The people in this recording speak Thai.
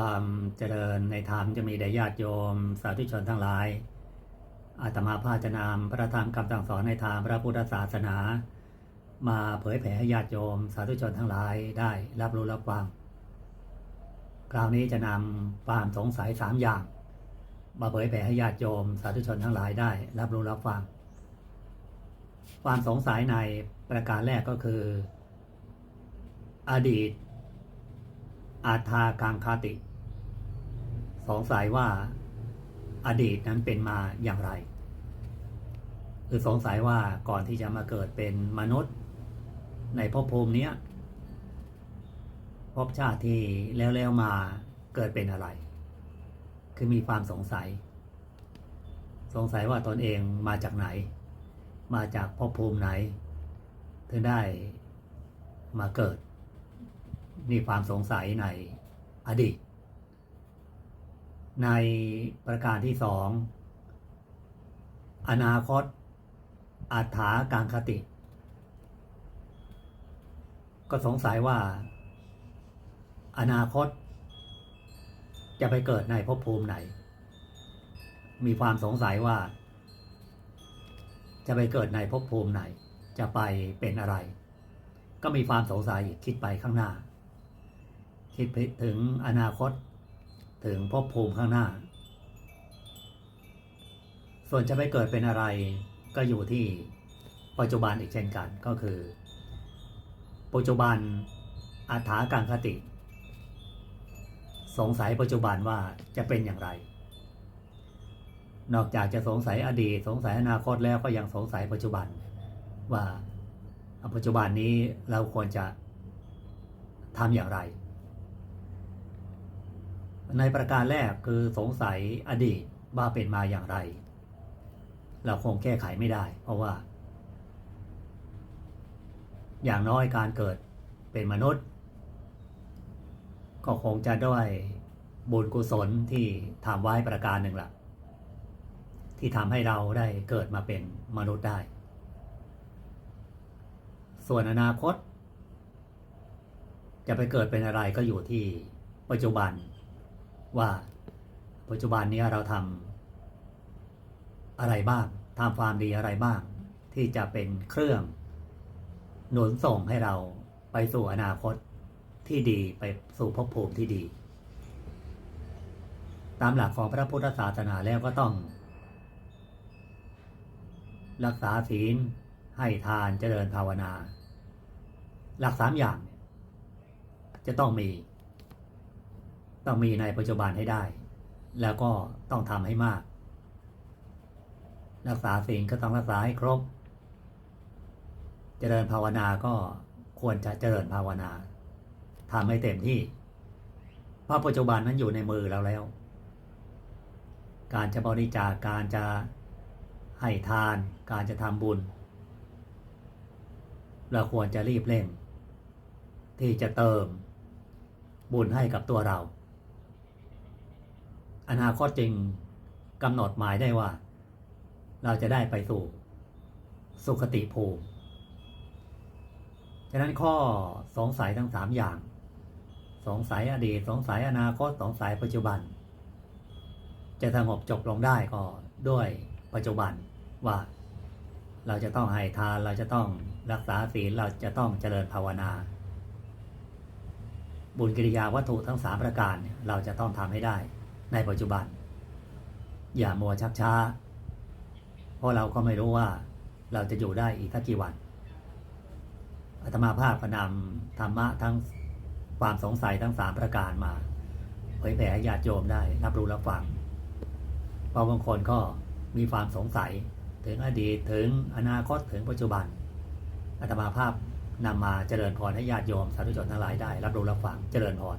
ความเจริญในธรรมจะมีแด่ญาติโยม สาธุชนทั้งหลาย อาตมาภาจะนำพระธรรมคำสั่งสอนในทางพระพุทธศาสนา มาเผยแผ่ให้ญาติโยม สาธุชนทั้งหลายได้รับรู้รับฟัง คราวนี้จะนำความสงสัยสามอย่าง มาเผยแผ่ให้ญาติโยม สาธุชนทั้งหลายได้รับรู้รับฟัง ความสงสัยในประการแรกก็คือ อดีต อาทากังคาติ สงสัยว่าอดีตนั้นเป็นมาอย่างไร คือสงสัยว่าก่อนที่จะมาเกิดเป็นมนุษย์ในภพภูมินี้ภพชาติที่แล้วๆมาเกิดเป็นอะไร คือมีความสงสัย สงสัยว่าตนเองมาจากไหน มาจากภพภูมิไหน ถึงได้มาเกิด มีความสงสัยในอดีต ในประการที่สองอนาคต อัฏฐาการคติ ก็สงสัยว่า อนาคต จะไปเกิดในภพภูมิไหน มีความสงสัยว่า จะไปเกิดในภพภูมิไหน จะไปเป็นอะไร ก็มีความสงสัยคิดไปข้างหน้า คิดไปถึงอนาคต ถึงภพภูมิข้างหน้า ส่วนจะไปเกิดเป็นอะไรก็อยู่ที่ปัจจุบันอีกเช่นกันก็คือ ปัจจุบันอัฐาการคติ สงสัยปัจจุบันว่าจะเป็นอย่างไร นอกจากจะสงสัยอดีต สงสัยอนาคตแล้วก็ยังสงสัยปัจจุบัน ว่าปัจจุบันนี้เราควรจะทำอย่างไร ในประการแรกคือสงสัยอดีตว่าเป็นมาอย่างไร เราคงแก้ไขไม่ได้ เพราะว่า อย่างน้อยการเกิดเป็นมนุษย์ ก็คงจะด้วยบุญกุศลที่ทำไว้ประการหนึ่งละ่ะ ที่ทำให้เราได้เกิดมาเป็นมนุษย์ได้ ส่วนอนาคต จะไปเกิดเป็นอะไรก็อยู่ที่ปัจจุบัน ว่าปัจจุบันนี้เราทำอะไรบ้างทำความดีอะไรบ้าง ที่จะเป็นเครื่อง หนุนส่งให้เราไปสู่อนาคตที่ดีไปสู่ภพภูมิที่ดี ตามหลักของพระพุทธศาสนาแล้วก็ต้อง รักษาศีลให้ทานเจริญภาวนา หลักสามอย่าง จะต้องมี ต้องมีในปัจจุบันให้ได้ แล้วก็ต้องทำให้มาก รักษาศีลก็ต้องรักษาให้ครบ เจริญภาวนาก็ควรจะเจริญภาวนาทำให้เต็มที่ เพราะปัจจุบันนั้นอยู่ในมือเราแล้ว การจะบริจาคการจะให้ทาน การจะทำบุญ เราควรจะรีบเร่ง ที่จะเติมบุญให้กับตัวเรา อนาคตจริงกำหนดหมายได้ว่า เราจะได้ไปสู่สุขติภูมิ ฉะนั้นข้อสงสัยทั้งสามอย่าง สงสัยอดีต สงสัยอนาคต สงสัยปัจจุบัน จะสงบจบลงได้ก็ด้วยปัจจุบันว่าเราจะต้องให้ทาน เราจะต้องรักษาศีล เราจะต้องเจริญภาวนา บุญกิริยาวัตถุทั้งสามประการเนี่ยเราจะต้องทำให้ได้ ในปัจจุบัน อย่ามัวชักช้า เพราะเราก็ไม่รู้ว่าเราจะอยู่ได้อีกสักกี่วันอาตมาภาพก็นำธรรมะทั้งความสงสัยทั้งสามประการมาเผยแผ่ให้ญาติโยมได้ รับรู้รับฟังเพราะบางคนก็มีความสงสัยถึงอดีตถึงอนาคตถึงปัจจุบันอาตมาภาพนำมาเจริญพรให้ญาติโยมสาธุชนทั้งหลายได้ รับรู้รับฟังเจริญพร